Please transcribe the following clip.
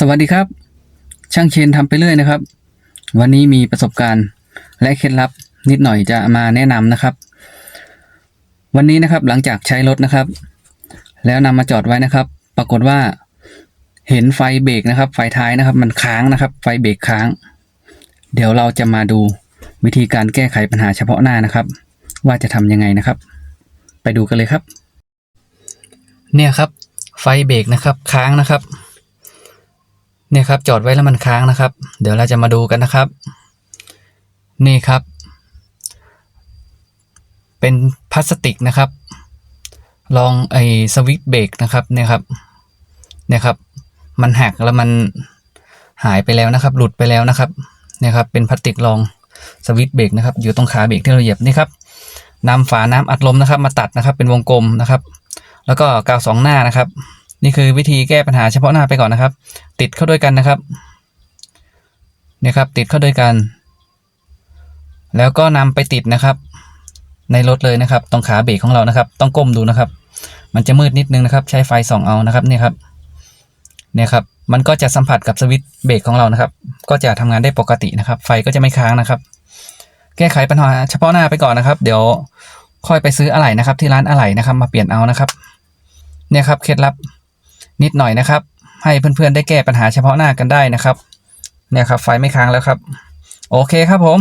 สวัสดีครับ ช่างเชนทำไปเรื่อยนะครับ วันนี้มีประสบการณ์และเคล็ดลับนิดหน่อยจะมาแนะนำนะครับ วันนี้นะครับหลังจากใช้รถนะครับ แล้วนำมาจอดไว้นะครับ ปรากฏว่าเห็นไฟเบรกนะครับ ไฟท้ายนะครับ มันค้างนะครับ ไฟเบรกค้าง เดี๋ยวเราจะมาดูวิธีการแก้ไขปัญหาเฉพาะหน้านะครับ ว่าจะทำยังไงนะครับ ไปดูกันเลยครับ เนี่ยครับ ไฟเบรกนะครับ ค้างนะครับ เนี่ยครับจอดไว้แล้วมันค้างนะครับ เดี๋ยวเราจะมาดูกันนะครับ นี่ครับ เป็นพลาสติกนะครับ ลองไอ้สวิตเบรกนะครับเนี่ยครับเนี่ยครับ มันหักแล้วมันหายไปแล้วนะครับ หลุดไปแล้วนะครับเนี่ยครับ เป็นพลาสติกรองสวิตเบรกนะครับ อยู่ตรงขาเบรกที่เราเหยียบนี่ครับนำฝาน้ำอัดลมนะครับ มาตัดนะครับ เป็นวงกลมนะครับ แล้วก็กาวสองหน้านะครับ นี่คือวิธีแก้ปัญหาเฉพาะหน้าไปก่อนนะครับ ติดเข้าด้วยกันนะครับนี่ครับ ติดเข้าด้วยกัน แล้วก็นำไปติดนะครับ ในรถเลยนะครับ ตรงขาเบรกของเรานะครับ ต้องก้มดูนะครับ มันจะมืดนิดนึงนะครับ ใช้ไฟส่องเอานะครับนี่ครับเนี่ยครับ มันก็จะสัมผัสกับสวิตช์เบรกของเรานะครับ ก็จะทำงานได้ปกตินะครับ ไฟก็จะไม่ค้างนะครับ แก้ไขปัญหาเฉพาะหน้าไปก่อนนะครับ เดี๋ยวค่อยไปซื้ออะไหล่นะครับ ที่ร้านอะไหล่นะครับ มาเปลี่ยนเอานะครับ เนี่ยครับเคล็ดลับ นิดหน่อยนะครับ ให้เพื่อนๆได้แก้ปัญหาเฉพาะหน้ากันได้นะครับเนี่ยครับไฟไม่ค้างแล้วครับ โอเคครับผม